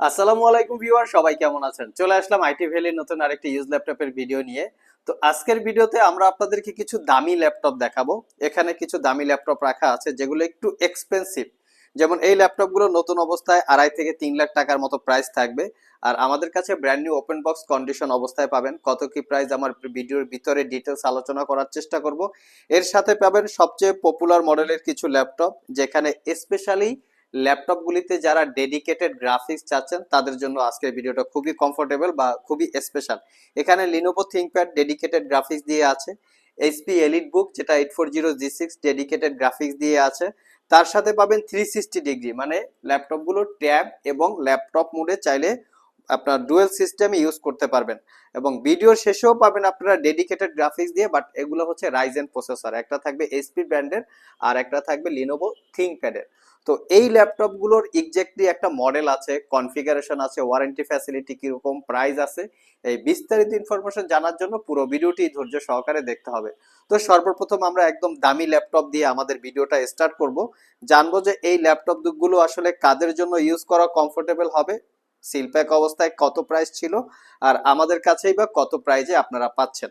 আসসালামু আলাইকুম ভিউয়ার, সবাই কেমন আছেন? চলে আসলাম আইটি ভ্যালির নতুন আরেকটি ইউজ ল্যাপটপের ভিডিও নিয়ে। তো আজকের ভিডিওতে আমরা আপনাদেরকে কিছু দামি ল্যাপটপ দেখাবো। এখানে কিছু দামি ল্যাপটপ রাখা আছে, যেগুলো একটু এক্সপেন্সিভ যেমন এই ল্যাপটপগুলো নতুন অবস্থায় আড়াই থেকে তিন লাখ টাকার মতো প্রাইস থাকবে। আর আমাদের কাছে brand new open box condition অবস্থায় পাবেন। কত কি প্রাইস আমার ভিডিওর ভিতরে ডিটেলস আলোচনা করার চেষ্টা করব। এর সাথে পাবেন সবচেয়ে পপুলার মডেলের কিছু ল্যাপটপ যেখানে স্পেশালি ল্যাপটপগুলিতে যারা ডেডিকেটেড গ্রাফিক্স চাচ্ছেন, তাদের জন্য আজকের ভিডিওটা খুবই কমফোর্টেবল বা খুবই স্পেশাল এখানে লিনোভো থিঙ্কপ্যাড ডেডিকেটেড গ্রাফিক্স দিয়ে আছে এইচপি এলিট বুক যেটা eight four zero G six dedicated graphics দিয়ে আছে। তার সাথে পাবেন থ্রি সিক্সটি ডিগ্রি মানে ল্যাপটপগুলো ট্যাব এবং ল্যাপটপ মোডে চাইলে আপনার ডুয়েল সিস্টেম ইউজ করতে পারবেন। এবং ভিডিওর শেষেও পাবেন আপনারা ডেডিকেটেড গ্রাফিক্স দিয়ে, বাট এগুলো হচ্ছে রাইজেন প্রসেসর একটা থাকবে এসপি ব্র্যান্ডের আর একটা থাকবে লিনোভো থিঙ্কপ্যাডের তো এই ল্যাপটপগুলোর এক্স্যাক্টলি একটা মডেল আছে কনফিগারেশন আছে ওয়ারেন্টি ফ্যাসিলিটি কীরকম প্রাইস আছে। এই বিস্তারিত ইনফরমেশন জানার জন্য পুরো ভিডিওটি ধৈর্য সহকারে দেখতে হবে। তো সর্বপ্রথম আমরা একদম দামি ল্যাপটপ দিয়ে আমাদের ভিডিওটা স্টার্ট করব। জানব যে এই ল্যাপটপগুলো আসলে কাদের জন্য ইউজ করা কমফোর্টেবল হবে। সিলপ্যাক অবস্থায় কত প্রাইস ছিল আর আমাদের কাছেই বা কত প্রাইজে আপনারা পাচ্ছেন?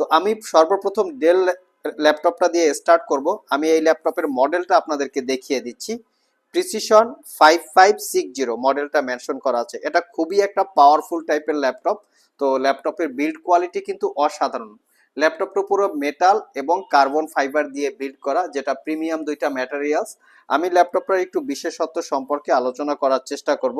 তো আমি সর্বপ্রথম ডেল ল্যাপটপটা দিয়ে স্টার্ট করব। আমি এই ল্যাপটপের মডেলটা আপনাদেরকে দেখিয়ে দিচ্ছি। Precision five five six zero মডেলটা মেনশন করা আছে। এটা খুবই একটা পাওয়ারফুল টাইপের ল্যাপটপ তো ল্যাপটপের বিল্ড কোয়ালিটি কিন্তু অসাধারণ। ল্যাপটপটা পুরো মেটাল এবং কার্বন ফাইবার দিয়ে বিল্ড করা, যেটা প্রিমিয়াম দুইটা ম্যাটেরিয়ালস আমি ল্যাপটপটার একটু বিশেষত্ব সম্পর্কে আলোচনা করার চেষ্টা করব।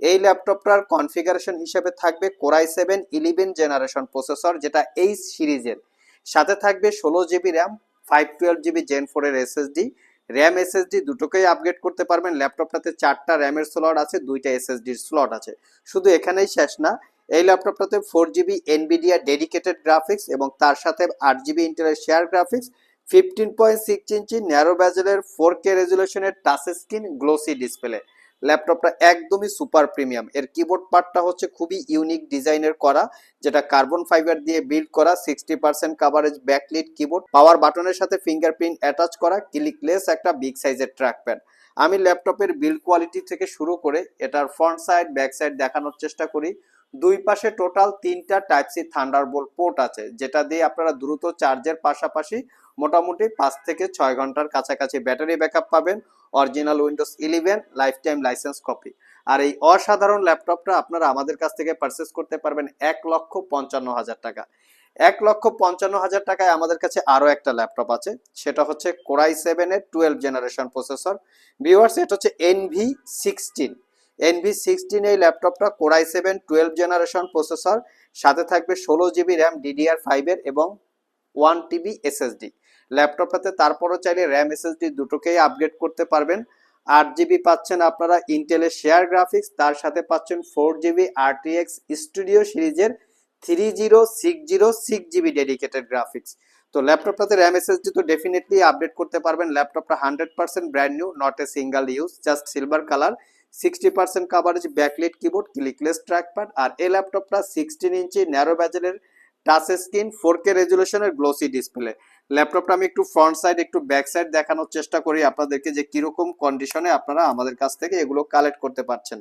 এই ল্যাপটপটার কনফিগারেশন হিসেবে থাকবে core i seven eleven generation processor যেটা এই সিরিজের। সাথে থাকবে ষোলো GB RAM five twelve GB gen ফোরের এসএসডি র্যাম এসএসডি দুটোকেই আপগ্রেড করতে পারবেন। ল্যাপটপটাতে চারটা র্যামের স্লট আছে, দুইটা এসএসডির স্লট আছে। শুধু এখানেই শেষ না এই ল্যাপটপটাতে four GB Nvidia dedicated graphics এবং তার সাথে আট জিবি ইন্টেলের share graphics fifteen point six inch narrow ব্যাজেলের four K রেজুলেশনের টাচ স্ক্রিন গ্লোসি ডিসপ্লে ল্যাপটপটা একদমই সুপার প্রিমিয়াম এর কিবোর্ড পার্টটা হচ্ছে খুবই ইউনিক ডিজাইনের করা, যেটা কার্বন ফাইবার দিয়ে বিল্ড করা sixty percent coverage backlit keyboard power বাটনের সাথে ফিঙ্গারপ্রিন্ট অ্যাটাচ করা ক্লিকলেস একটা বিগ সাইজের ট্র্যাকপ্যাড আমি ল্যাপটপের বিল্ড কোয়ালিটি থেকে শুরু করে এটার ফ্রন্ট সাইড ব্যাক সাইড দেখানোর চেষ্টা করি। দুই পাশে টোটাল তিনটা টাইপ সি থান্ডারবোল্ট পোর্ট আছে, যেটা দিয়ে আপনারা দ্রুত চার্জের পাশাপাশি মোটামুটি পাঁচ থেকে ছয় ঘণ্টার কাছাকাছি ব্যাটারি ব্যাকআপ পাবেন, original Windows eleven lifetime licence copy. আর এই অসাধারণ ল্যাপটপটা আপনারা আমাদের কাছ থেকে পারচেস করতে পারবেন এক লক্ষ পঞ্চান্ন হাজার টাকা। এক লক্ষ পঞ্চান্ন হাজার টাকায় আমাদের কাছে আরও একটা ল্যাপটপ আছে, সেটা হচ্ছে কোরাই সেভেনের টুয়েলভ জেনারেশন প্রসেসর। ভিউয়ার্স, এটা হচ্ছে এনভি সিক্সটিন। এনভি সিক্সটিন এই ল্যাপটপটা core i seven twelve generation processor সাথে থাকবে ষোলো জিবি র্যাম ডিডিআর ফাইভের এবং ওয়ান টিবি এসএসডি ল্যাপটপটাতে তারপরও চাইলে র্যাম এসএসডি দুটোকেই আপগ্রেড করতে পারবেন। আট জিবি পাচ্ছেন আপনারা ইন্টেলের শেয়ার গ্রাফিক্স তার সাথে পাচ্ছেন ফোর জিবি আরটিএক্স স্টুডিও সিরিজের three zero six zero six GB dedicated graphics তো ল্যাপটপটাতে র্যাম এসএসডি তো ডেফিনেটলি আপডেট করতে পারবেন। ল্যাপটপটা hundred percent brand new not a single use just silver colour sixty percent coverage backlit keyboard clickless trackpad আর এই ল্যাপটপটা sixteen inch narrow ব্যাজেলের touch screen four K রেজুলেশনের গ্লোসি ডিসপ্লে ল্যাপটপটা আমি একটু ফ্রন্ট সাইড একটু ব্যাক সাইড দেখানোর চেষ্টা করি আপনাদেরকে যে কীরকম কন্ডিশনে আপনারা আমাদের কাছ থেকে এগুলো কালেক্ট করতে পারছেন।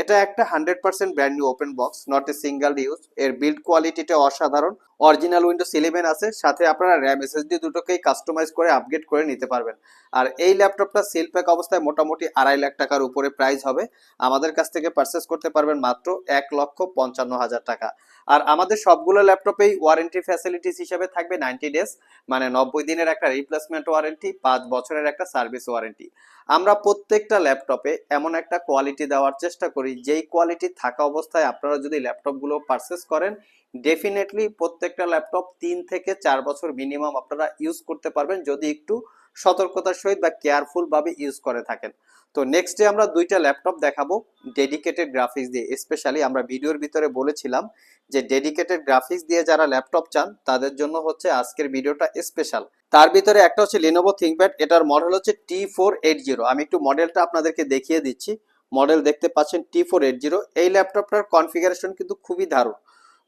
এটা একটা hundred percent brand new open box not a single use এর বিল্ড কোয়ালিটিটা অসাধারণ। অরিজিনাল উইন্ডোজ ইলেভেন আছে, সাথে আপনারা র্যাম এসএসডি দুটোকেই কাস্টমাইজ করে আপগ্রেড করে নিতে পারবেন। আর এই ল্যাপটপটা সেল প্যাক অবস্থায় মোটামুটি আড়াই লাখ টাকার উপরে প্রাইস হবে। আমাদের কাছ থেকে পারচেস করতে পারবেন মাত্র এক লক্ষ পঞ্চান্ন হাজার টাকা। আর আমাদের সবগুলো ল্যাপটপেই ওয়ারেন্টি ফ্যাসিলিটিস হিসেবে থাকবে নাইনটি ডেজ মানে নব্বই দিনের একটা রিপ্লেসমেন্ট ওয়ারেন্টি পাঁচ বছরের একটা সার্ভিস ওয়ারেন্টি আমরা প্রত্যেকটা ল্যাপটপে এমন একটা কোয়ালিটি দেওয়ার চেষ্টা করি, যেই কোয়ালিটি থাকা অবস্থায় আপনারা যদি ল্যাপটপগুলো পারচেস করেন ডেফিনেটলি প্রত্যেকটা ল্যাপটপ তিন থেকে চার বছর মিনিমাম আপনারা ইউজ করতে পারবেন যদি একটু সতর্কতার সহিত বা কেয়ারফুল ভাবে ইউজ করে থাকেন। তো নেক্সট ডে আমরা দুইটা ল্যাপটপ দেখাবো ডেডিকেটেড গ্রাফিক্স দিয়ে। স্পেশালি আমরা ভিডিওর ভিতরে বলেছিলাম যে ডেডিকেটেড গ্রাফিক্স দিয়ে যারা ল্যাপটপ চান, তাদের জন্য হচ্ছে আজকের ভিডিওটা স্পেশাল তার ভিতরে একটা হচ্ছে লিনোভো থিঙ্কপ্যাড এটার মডেল হচ্ছে টি ফোর এইট জিরো আমি একটু মডেলটা আপনাদেরকে দেখিয়ে দিচ্ছি। মডেল দেখতে পাচ্ছেন টি ফোর এইট জিরো এই ল্যাপটপটার কনফিগারেশন কিন্তু খুবই দারুণ।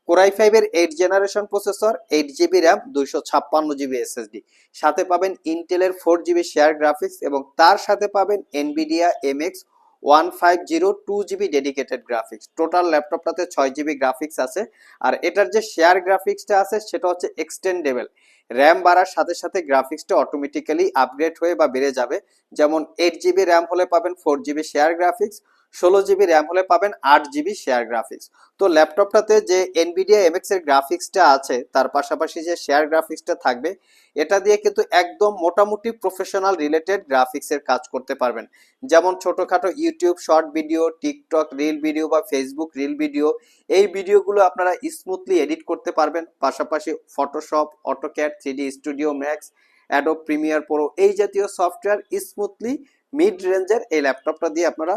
কোরাই ফাইভের eight generation processor eight GB RAM দুইশো ছাপ্পান্ন জিবি এসএসডি সাথে পাবেন ইন্টেলের ফোর জিবি শেয়ার গ্রাফিক্স এবং তার সাথে পাবেন Nvidia MX one five zero two GB dedicated graphics total ল্যাপটপটাতে ছয় জিবি গ্রাফিক্স আছে। আর এটার যে শেয়ার গ্রাফিক্সটা আছে, সেটা হচ্ছে এক্সটেন্ডেবল র্যাম বাড়ার সাথে সাথে গ্রাফিক্সটা অটোমেটিক্যালি আপগ্রেড হয়ে বা বেড়ে যাবে। যেমন এইট জিবি র্যাম হলে পাবেন ফোর জিবি শেয়ার গ্রাফিক্স ষোলো জিবি র্যাম হলে পাবেন আট জিবি শেয়ার গ্রাফিক্স তো ল্যাপটপটাতে যে এনবিডিয়া এমএক্স এর গ্রাফিক্সটা আছে, তার পাশাপাশি যে শেয়ার গ্রাফিক্সটা থাকবে, এটা দিয়ে কিন্তু একদম মোটামুটি প্রফেশনাল রিলেটেড গ্রাফিক্সের কাজ করতে পারবেন। যেমন ছোটখাটো YouTube short video TikTok reel video বা ফেসবুক রিল ভিডিও এই ভিডিওগুলো আপনারা স্মুথলি এডিট করতে পারবেন। পাশাপাশি Photoshop AutoCAD three D Studio Max Adobe Premiere Pro এই জাতীয় সফটওয়্যার স্মুথলি মিড রেঞ্জের এই ল্যাপটপটা দিয়ে আপনারা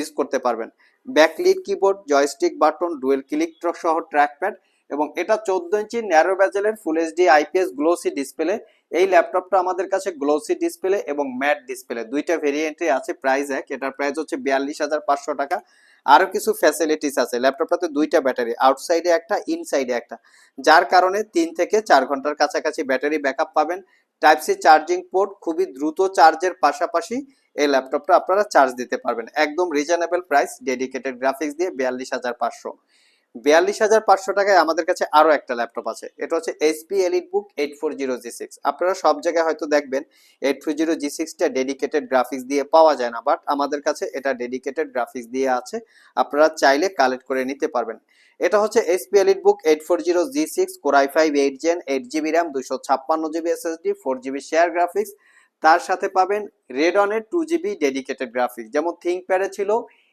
ইউজ করতে পারবেন। Backlit keyboard joystick button dual click সহ ট্র্যাকপ্যাড এবং এটা চোদ্দ inch narrow ব্যাজেলের full HD IPS glossy display এই ল্যাপটপটা আমাদের কাছে গ্লোসি ডিসপ্লে এবং ম্যাট ডিসপ্লে দুইটা ভেরিয়েন্টে আছে প্রাইস এক। এটার প্রাইস হচ্ছে বিয়াল্লিশ হাজার পাঁচশো টাকা। আরও কিছু ফ্যাসিলিটিস আছে। ল্যাপটপটাতে দুইটা ব্যাটারি আউটসাইডে একটা ইনসাইডে একটা। যার কারণে তিন থেকে চার ঘণ্টার কাছাকাছি ব্যাটারি ব্যাকআপ পাবেন। টাইপ সি চার্জিং পোর্ট খুবই দ্রুত চার্জের পাশাপাশি এই ল্যাপটপটা আপনারা চার্জ দিতে পারবেন। একদম রিজনেবল প্রাইস ডেডিকেটেড গ্রাফিক্স দিয়ে বিয়াল্লিশ হাজার পাঁচশো। বিয়াল্লিশ হাজার পাঁচশো টাকায় আমাদের কাছে আরও একটা ল্যাপটপ আছে। এটা হচ্ছে HP EliteBook eight four zero G six আপনারা সব জায়গায় হয়তো দেখবেন এইট ফোর জিরো জি সিক্সটা ডেডিকেটেড গ্রাফিক্স দিয়ে পাওয়া যায় না বাট আমাদের কাছে এটা ডেডিকেটেড গ্রাফিক্স দিয়ে আছে। আপনারা চাইলে কালেক্ট করে নিতে পারবেন। এটা হচ্ছে HP EliteBook eight four zero G six core i five eight gen eight GB RAM দুশো ছাপ্পান্ন GB SSD four GB share graphics তার সাথে পাবেন রেডনের টু জিবি ডেডিকেটেড গ্রাফিক্স যেমন থিঙ্কপ্যাডে ছিল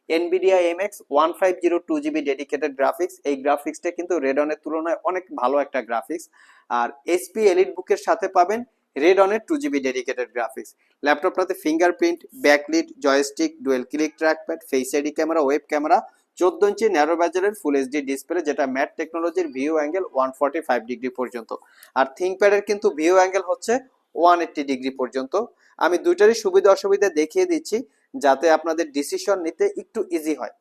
Nvidia MX one five zero two GB dedicated graphics এই গ্রাফিক্সটা কিন্তু রেডনের তুলনায় অনেক ভালো একটা গ্রাফিক্স আর এসপি এলিট বুকের সাথে পাবেন রেডনের two GB dedicated graphics ল্যাপটপটাতে fingerprint backlit joystick dual click trackpad face ID camera web camera চোদ্দ ইঞ্চি ন্যারো ব্যাজেলের ফুল এইচডি ডিসপ্লে যেটা ম্যাট টেকনোলজির view angle one forty five degree পর্যন্ত। আর থিঙ্কপ্যাডের কিন্তু ভিউ অ্যাঙ্গেল হচ্ছে ওয়ান এইট্টি ডিগ্রি পর্যন্ত। আমি দুইটারই সুবিধা অসুবিধা দেখিয়ে দিচ্ছি। যাতে আপনাদের ডিসিশন নিতে একটু ইজি হয়।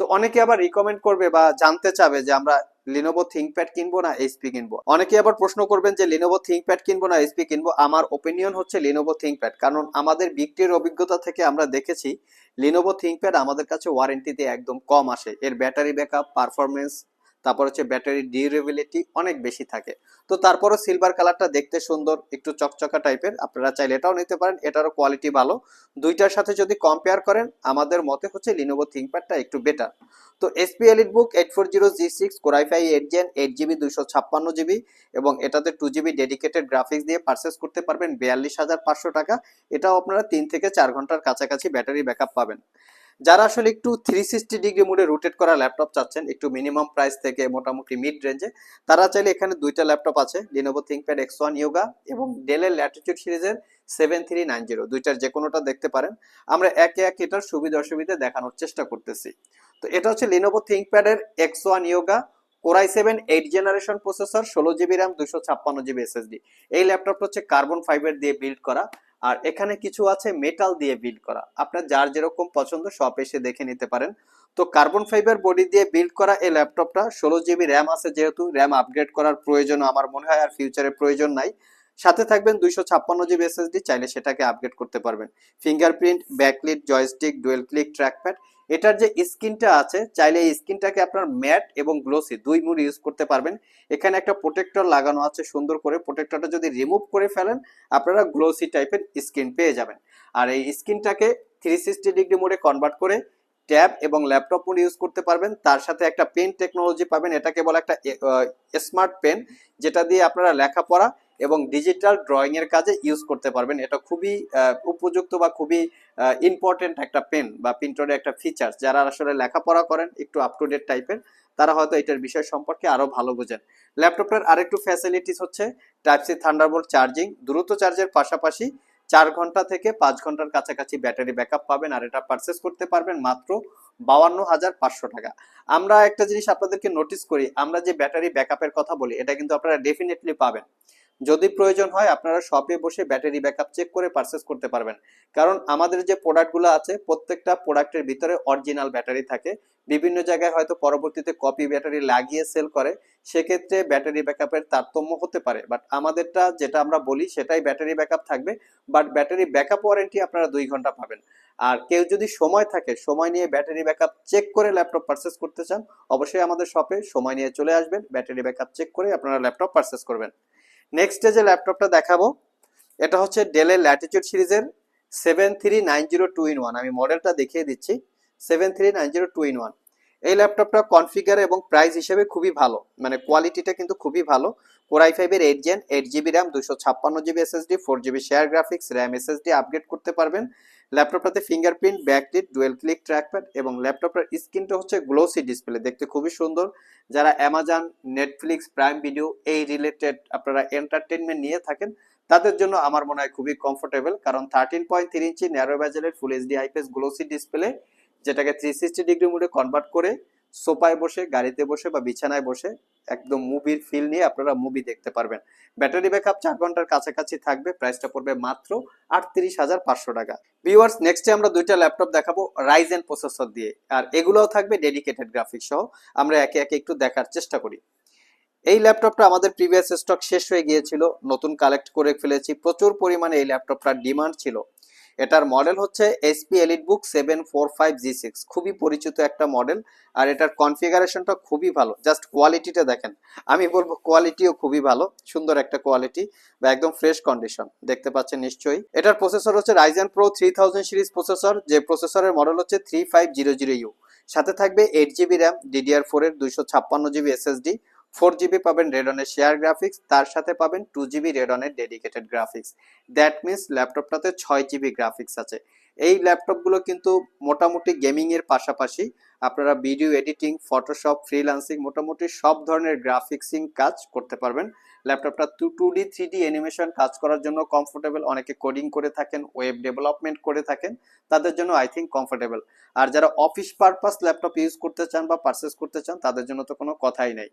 তো অনেকে আবার রিকমেন্ড করবে বা জানতে চাবে যে আমরা লিনোভো থিঙ্কপ্যাড কিনবো না এইচপি কিনবো। অনেকে আবার প্রশ্ন করবেন যে লিনোভো থিঙ্কপ্যাড কিনবো না এইচপি কিনবো? আমার ওপিনিয়ন হচ্ছে লিনোভো থিঙ্কপ্যাড কারণ আমাদের বিক্রির অভিজ্ঞতা থেকে আমরা দেখেছি লিনোভো থিঙ্কপ্যাড আমাদের কাছে ওয়ারেন্টিতে একদম কম আসে। এর ব্যাটারি ব্যাকআপ পারফরমেন্স তারপর হচ্ছে ব্যাটারি ডিউরেবিলিটি অনেক বেশি থাকে। তো তারপরও সিলভার কালারটা দেখতে সুন্দর, একটু চকচকা টাইপের আপনারা চাইলে এটাও নিতে পারেন, এটারও কোয়ালিটি ভালো। দুইটার সাথে যদি কম্পেয়ার করেন, আমাদের মতে হচ্ছে লিনোভো থিঙ্কপ্যাডটা একটু বেটার তো HP EliteBook eight four zero G six core i five eight gen eight GB দুশো ছাপ্পান্ন জিবি এবং এটাতে টু জিবি ডেডিকেটেড গ্রাফিক্স দিয়ে পারচেস করতে পারবেন বিয়াল্লিশ হাজার পাঁচশো টাকা। এটাও আপনারা তিন থেকে চার ঘণ্টার কাছাকাছি ব্যাটারি ব্যাকআপ পাবেন। যারা আসলে একটু থ্রি সিক্সটি ডিগ্রি মোডে রোটেট করা ল্যাপটপ চাচ্ছেন, একটু মিনিমাম প্রাইস থেকে মোটামুটি মিড রেঞ্জে তারা চাইলে এখানে দুইটা ল্যাপটপ আছে Lenovo ThinkPad X one Yoga এবং ডেলের ল্যাটিটিউড সিরিজের সেভেন থ্রি নাইন জিরো দুইটার যে কোনোটা দেখতে পারেন। আমরা একে এক এটার সুবিধা অসুবিধা দেখানোর চেষ্টা করতেছি। তো এটা হচ্ছে Lenovo থিঙ্কপ্যাডের X one Yoga core i seven eight generation processor ষোলো জিবি র্যাম দুশো ছাপ্পান্ন জিবি এসএসডি এই ল্যাপটপটা হচ্ছে কার্বন ফাইবার দিয়ে বিল্ড করা। আর এখানে কিছু আছে মেটাল দিয়ে বিল্ড করা। আপনার যার যেরকম পছন্দ সব এসে দেখে নিতে পারেন। তো কার্বন ফাইবার বডি দিয়ে বিল্ড করা এই ল্যাপটপটা ষোলো জিবি র্যাম আছে যেহেতু র্যাম আপগ্রেড করার প্রয়োজন আমার মনে হয়, আর ফিউচারে প্রয়োজন নাই। সাথে থাকবেন দুইশো ছাপ্পান্ন জিবি এসএসডি চাইলে সেটাকে আপগ্রেড করতে পারবেন। Fingerprint backlit joystick dual click trackpad এটার যে স্ক্রিনটা আছে, চাইলে এই স্ক্রিনটাকে আপনার ম্যাট এবং গ্লোসি দুই মুড ইউজ করতে পারবেন। এখানে একটা প্রোটেক্টর লাগানো আছে সুন্দর করে। প্রোটেক্টরটা যদি রিমুভ করে ফেলেন, আপনারা গ্লোসি টাইপের স্ক্রিন পেয়ে যাবেন। আর এই স্ক্রিনটাকে থ্রি সিক্সটি ডিগ্রি মোডে কনভার্ট করে ট্যাব এবং ল্যাপটপ মোড ইউজ করতে পারবেন। তার সাথে একটা পেন টেকনোলজি পাবেন। এটাকে বলে একটা স্মার্ট পেন যেটা দিয়ে আপনারা লেখাপড়া এবং ডিজিটাল ড্রয়িং এর কাজে ইউজ করতে পারবেন। এটা খুবই উপযুক্ত বা খুবই ইম্পর্টেন্ট একটা পেন বা প্রিন্টারের একটা ফিচার্স যারা আসলে লেখাপড়া করেন, একটু আপ টু ডেট টাইপের তারা হয়তো এটার বিষয় সম্পর্কে আরও ভালো বোঝেন। ল্যাপটপের আরেকটু ফ্যাসিলিটিস হচ্ছে টাইপ সি থান্ডারবোল্ট চার্জিং দ্রুত চার্জের পাশাপাশি চার ঘণ্টা থেকে পাঁচ ঘণ্টার কাছাকাছি ব্যাটারি ব্যাকআপ পাবেন আর এটা পারচেস করতে পারবেন মাত্র বাউান্ন হাজার পাঁচশো টাকা। আমরা একটা জিনিস আপনাদেরকে নোটিস করি, আমরা যে ব্যাটারি ব্যাকআপের কথা বলি, এটা কিন্তু আপনারা ডেফিনেটলি পাবেন। যদি প্রয়োজন হয় আপনারা শপে বসে ব্যাটারি ব্যাকআপ চেক করে পারচেস করতে পারবেন। কারণ আমাদের যে প্রোডাক্টগুলো আছে, প্রত্যেকটা প্রোডাক্টের ভিতরে অরিজিনাল ব্যাটারি থাকে। বিভিন্ন জায়গায় হয়তো পরবর্তীতে কপি ব্যাটারি লাগিয়ে সেল করে। সেক্ষেত্রে ব্যাটারি ব্যাকআপের তারতম্য হতে পারে। বাট আমাদেরটা যেটা আমরা বলি, সেটাই ব্যাটারি ব্যাকআপ থাকবে। বাট ব্যাটারি ব্যাকআপ ওয়ারেন্টি আপনারা দুই ঘণ্টা পাবেন। আর কেউ যদি সময় থাকে, সময় নিয়ে ব্যাটারি ব্যাকআপ চেক করে ল্যাপটপ পারচেস করতে চান, অবশ্যই আমাদের শপে সময় নিয়ে চলে আসবেন। ব্যাটারি ব্যাকআপ চেক করে আপনারা ল্যাপটপ পারচেস করবেন। নেক্সট যে ল্যাপটপটা দেখাবো, এটা হচ্ছে ডেলের ল্যাটিচিউড সিরিজের seven three nine zero two in one আমি মডেলটা দেখিয়ে দিচ্ছি seven three nine zero two in one এই ল্যাপটপটা কনফিগার এবং প্রাইস হিসেবে খুবই ভালো মানে কোয়ালিটিটা কিন্তু খুবই ভালো। কোরাই ফাইভের eight gen eight GB RAM দুশো ছাপ্পান্ন GB SSD four GB share graphics RAM SSD upgrade করতে পারবেন। ল্যাপটপটাতে fingerprint backlit dual click trackpad এবং ল্যাপটপের স্ক্রিনটা হচ্ছে গ্লোসি ডিসপ্লে দেখতে খুবই সুন্দর। যারা অ্যামাজন নেটফ্লিক্স প্রাইম ভিডিও এই রিলেটেড আপনারা এন্টারটেনমেন্ট নিয়ে থাকেন, তাদের জন্য আমার মনে হয় খুবই কমফোর্টেবল কারণ thirteen point three inch narrow ব্যাজেলের full HD IPS glossy display যেটাকে থ্রি সিক্সটি ডিগ্রি মোডে কনভার্ট করে সোফায় বসে, গাড়িতে বসে বা বিছানায় বসে একদম মুভির ফিল নিয়ে আপনারা মুভি দেখতে পারবেন। ব্যাটারি ব্যাকআপ চার ঘণ্টার কাছাকাছি থাকবে প্রাইসটা পড়বে মাত্র আটত্রিশ হাজার পাঁচশো টাকা। ভিউয়ার্স নেক্সটে আমরা দুইটা ল্যাপটপ দেখাবো রাইজেন প্রসেসর দিয়ে। আর এগুলোও থাকবে ডেডিকেটেড গ্রাফিক্স সহ। আমরা একে একে একটু দেখার চেষ্টা করি। এই ল্যাপটপটা আমাদের প্রিভিয়াস স্টক শেষ হয়ে গিয়েছিল। নতুন কালেক্ট করে ফেলেছি। প্রচুর পরিমাণে এই ল্যাপটপটার ডিমান্ড ছিল। এটার মডেল হচ্ছে HP EliteBook seven four five G six খুবই পরিচিত একটা মডেল আর এটার কনফিগারেশনটা খুবই ভালো। জাস্ট কোয়ালিটিটা দেখেন। আমি বলব কোয়ালিটিও খুবই ভালো, সুন্দর একটা কোয়ালিটি বা একদম ফ্রেশ কন্ডিশন দেখতে পাচ্ছেন নিশ্চয়ই। এটার প্রসেসর হচ্ছে Ryzen Pro three thousand series processor যে প্রসেসরের মডেল হচ্ছে three five zero zero U সাথে থাকবে eight GB RAM DDR four এর দুইশো ছাপ্পান্ন জিবি এসএসডি ফোর জিবি পাবেন রেডনের শেয়ার গ্রাফিক্স, তার সাথে পাবেন টু জিবি রেডনের ডেডিকেটেড গ্রাফিক্স। দ্যাট মিনস ল্যাপটপটাতে ছয় জিবি গ্রাফিক্স আছে। এই ল্যাপটপগুলো কিন্তু মোটামুটি গেমিংয়ের পাশাপাশি আপনারা ভিডিও এডিটিং, ফটোশপ, ফ্রিল্যান্সিং মোটামুটি সব ধরনের গ্রাফিক্সিং কাজ করতে পারবেন। ল্যাপটপটা two two D three D animation কাজ করার জন্য কমফোর্টেবল, অনেকে কোডিং করে থাকেন, ওয়েব ডেভেলপমেন্ট করে থাকেন, তাদের জন্য আই থিঙ্ক কমফোর্টেবল। আর যারা অফিস পারপাস ল্যাপটপ ইউজ করতে চান বা পারচেস করতে চান, তাদের জন্য তো কোনো কথাই নেই।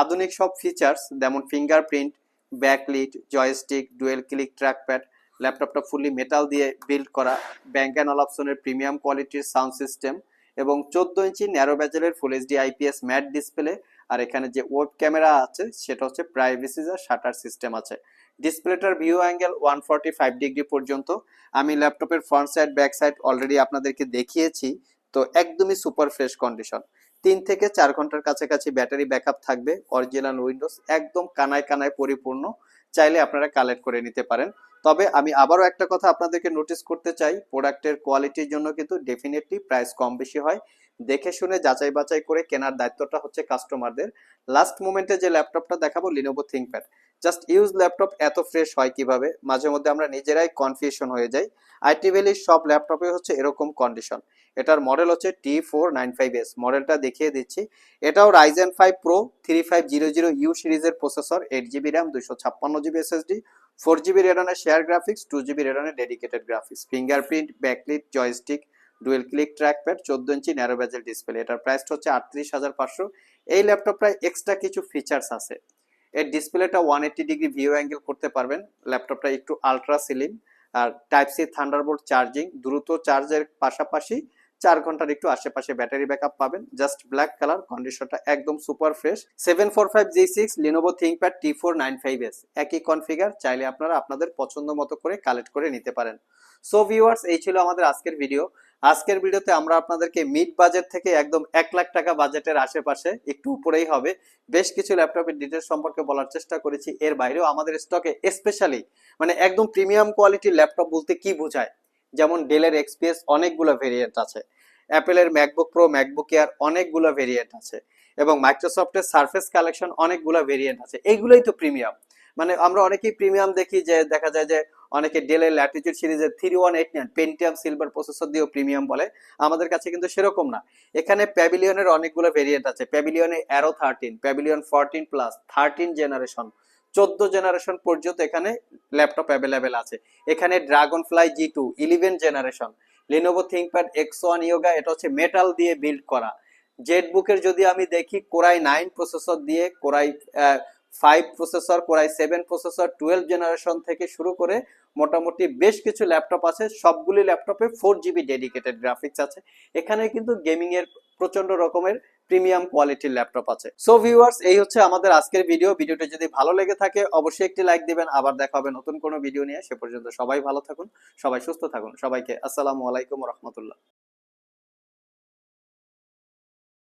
আধুনিক সব ফিচার্স যেমন fingerprint backlit joystick dual click trackpad ল্যাপটপটা ফুললি মেটাল দিয়ে বিল্ড করা ব্যাঙ্ক অ্যান্ড অপশনের প্রিমিয়াম কোয়ালিটির সাউন্ড সিস্টেম এবং চোদ্দ inch narrow ব্যাজেলের full HD IPS matte display আর এখানে যে ওয়েব ক্যামেরা আছে, সেটা হচ্ছে প্রাইভেসি আর শাটার সিস্টেম আছে। ডিসপ্লেটার view angle one forty five degree পর্যন্ত। আমি ল্যাপটপের front side back side already আপনাদেরকে দেখিয়েছি, তো একদমই সুপার ফ্রেশ কন্ডিশন তিন থেকে চার ঘণ্টার কাছাকাছি ব্যাটারি ব্যাকআপ থাকবে অরিজিনাল উইন্ডোজ একদম কানায় কানায় পরিপূর্ণ। চাইলে আপনারা কালেক্ট করে নিতে পারেন। তবে আমি আবারও একটা কথা আপনাদেরকে নোটিস করতে চাই প্রোডাক্টের কোয়ালিটির জন্য কিন্তু ডেফিনেটলি প্রাইস কম বেশি হয়। দেখে শুনে যাচাই বাছাই করে কেনার দায়িত্বটা হচ্ছে কাস্টমারদের লাস্ট মোমেন্টে যে ল্যাপটপটা দেখাবো Lenovo ThinkPad just use laptop এত ফ্রেশ হয় কীভাবে? মাঝে মধ্যে আমরা নিজেরাই কনফিউশন হয়ে যাই। আইটি ভ্যালির সব ল্যাপটপে হচ্ছে এরকম কন্ডিশন এটার মডেল হচ্ছে T four nine five S মডেলটা দেখিয়ে দিচ্ছি। এটাও Ryzen five Pro three five zero zero U সিরিজের প্রসেসর এইট জিবি র্যাম দুশো ছাপ্পান্ন জিবি এসএসডি ফোর জিবি রেডনের share graphics two GB রেডনের dedicated graphics fingerprint backlit joystick dual click trackpad চোদ্দ inch narrow bezel display এটার প্রাইসটা হচ্ছে আটত্রিশ হাজার পাঁচশো। এই ল্যাপটপটায় এক্সট্রা কিছু ফিচার্স আছে। এর ডিসপ্লেটা one eighty degree view angle করতে পারবেন। ল্যাপটপটা একটু আলট্রা সিলিং আর টাইপ সি থান্ডারবোল্ট চার্জিং দ্রুত চার্জের পাশাপাশি চার ঘণ্টার একটু আশেপাশে ব্যাটারি ব্যাকআপ পাবেন। জাস্ট ব্ল্যাক কালার কন্ডিশনটা একদম super fresh seven four five G six Lenovo ThinkPad T four nine five S একই কনফিগার চাইলে আপনারা আপনাদের পছন্দ মতো করে কালেক্ট করে নিতে পারেন। সো ভিউয়ার্স এই ছিল আমাদের আজকের ভিডিও আজকের ভিডিওতে আমরা আপনাদেরকে মিড বাজেট থেকে একদম এক লাখ টাকা বাজেটের আশেপাশে একটু উপরেই হবে। বেশ কিছু ল্যাপটপের ডিটেলস সম্পর্কে বলার চেষ্টা করেছি। এর বাইরেও আমাদের স্টকে স্পেশালি মানে একদম প্রিমিয়াম কোয়ালিটির ল্যাপটপ বলতে কি বোঝায়? যেমন ডেলের এক্সপিএস অনেকগুলো ভেরিয়েন্ট আছে। অ্যাপেলের ম্যাকবুক প্রো ম্যাকবুক এয়ার অনেকগুলো ভেরিয়েন্ট আছে। এবং মাইক্রোসফটের সার্ফেস কালেকশন অনেকগুলো ভেরিয়েন্ট আছে। এইগুলোই তো প্রিমিয়াম মানে আমরা অনেকেই প্রিমিয়াম দেখি যে দেখা যায় যে অনেকে ডেলের ল্যাটিটিউড সিরিজের three one eight nine Pentium Silver processor দিয়েও প্রিমিয়াম বলে। আমাদের কাছে কিন্তু সেরকম না। এখানে প্যাভিলিয়নের অনেকগুলো ভেরিয়েন্ট আছে। প্যাভিলিয়নে Aero thirteen Pavilion fourteen plus thirteen generation চোদ্দ জেনারেশন পর্যন্ত এখানে ল্যাপটপ অ্যাভেলেবেল আছে। এখানে Dragonfly G two eleven generation Lenovo ThinkPad X one Yoga এটা হচ্ছে মেটাল দিয়ে বিল্ড করা। জেট বুকের যদি আমি দেখি কোরাই নাইন প্রসেসর দিয়ে Core i five processor, Core i seven processor, twelve generation থেকে শুরু করে মোটামুটি বেশ কিছু ল্যাপটপ আছে। সবগুলি ল্যাপটপে ফোর জিবি ডেডিকেটেড গ্রাফিক্স আছে। এখানে কিন্তু গেমিং এর প্রচণ্ড রকমের প্রিমিয়াম কোয়ালিটির ল্যাপটপ আছে। সো ভিউয়ার্স এই হচ্ছে আমাদের আজকের ভিডিও ভিডিওটি যদি ভালো লেগে থাকে, অবশ্যই একটি লাইক দিবেন। আবার দেখা হবে নতুন কোনো ভিডিও নিয়ে। সে পর্যন্ত সবাই ভালো থাকুন, সবাই সুস্থ থাকুন। সবাইকে আসসালামু আলাইকুম রহমতুল্লাহ।